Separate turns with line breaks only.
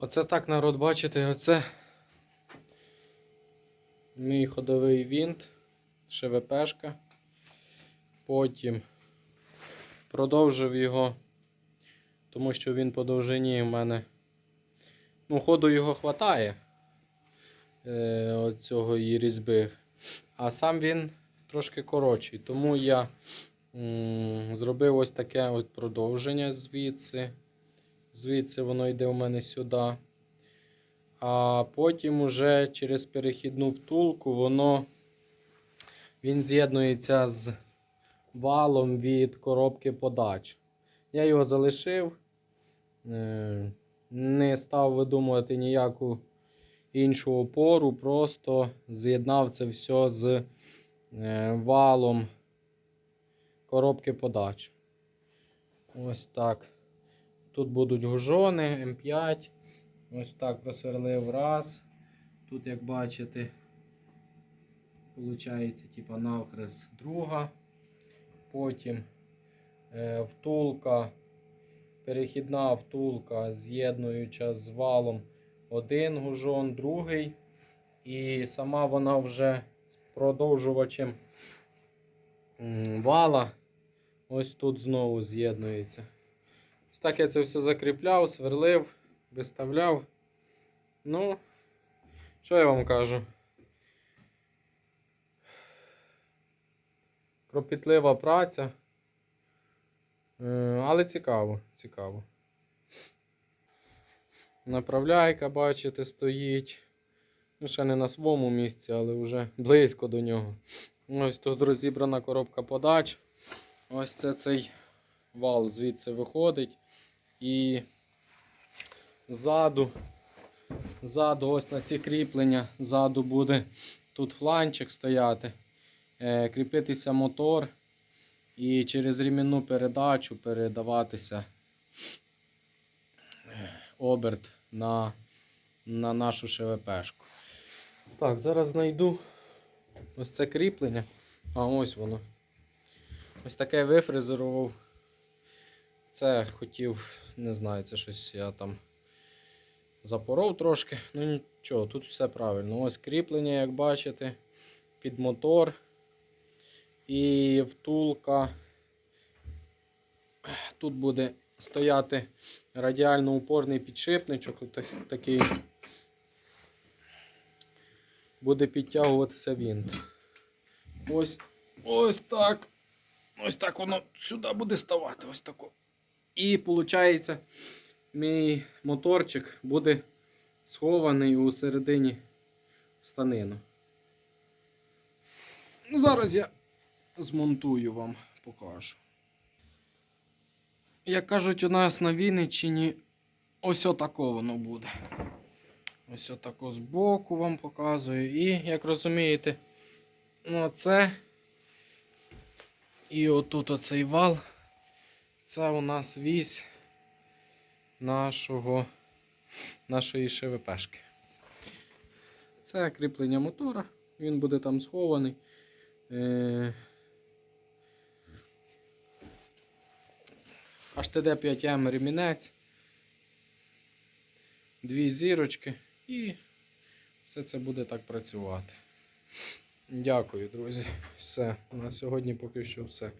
Оце так народ бачите, оце мій ходовий вінт, ШВПшка. Потім продовжив його, тому що він по довжині в мене. Ну, ходу його хватає е, оцього і різьби. А сам він трошки коротший. Тому я м, зробив ось таке от продовження звідси. Звідси воно йде у мене сюди. А потім уже через перехідну втулку воно він з'єднується з валом від коробки подач. Я його залишив, е, не став видумувати ніяку іншу опору, просто з'єднав це все з е, валом коробки подач. Ось так. Тут будуть гужони М5. Ось так просверлив раз. Тут, як бачите, виходить, типа навхрест друга. Потім е, втулка, перехідна втулка, з'єднуюча з валом один гужон, другий. І сама вона вже з продовжувачем вала. Ось тут знову з'єднується. Ось так я це все закріпляв, сверлив, виставляв. Ну, що я вам кажу? Кропітлива праця. Е, Але цікаво, цікаво. Направляйка, бачите, стоїть. Ну, ще не на своєму місці, але вже близько до нього. Ось тут розібрана коробка подач. Ось це цей вал звідси виходить. І ззаду, ззаду ось на ці кріплення, ззаду буде тут фланчик стояти, е, кріпитися мотор і через рімінну передачу передаватися е, оберт на, на нашу ШВПшку. Так, зараз знайду ось це кріплення. А ось воно. Ось таке вифрезерував. Це хотів, не знаю, це щось я там запоров трошки. Ну нічого, тут все правильно. Ось кріплення, як бачите, під мотор. І втулка. Тут буде стояти радіально упорний підшипничок. Такий. Буде підтягуватися вінт. Ось ось так. Ось так воно сюди буде ставати. Ось тако. І виходить, мій моторчик буде схований у середині станину. Ну, Зараз я змонтую вам, покажу. Як кажуть, у нас на Вінниччині ось отако воно буде. Ось отако збоку вам показую. І, як розумієте, ну, це і отут оцей вал. Це у нас вісь нашого, нашої ШВПшки. Це кріплення мотора, він буде там схований. Е, HTD 5M ремінець, дві зірочки і все це буде так працювати. Дякую, друзі. Все. На сьогодні поки що все.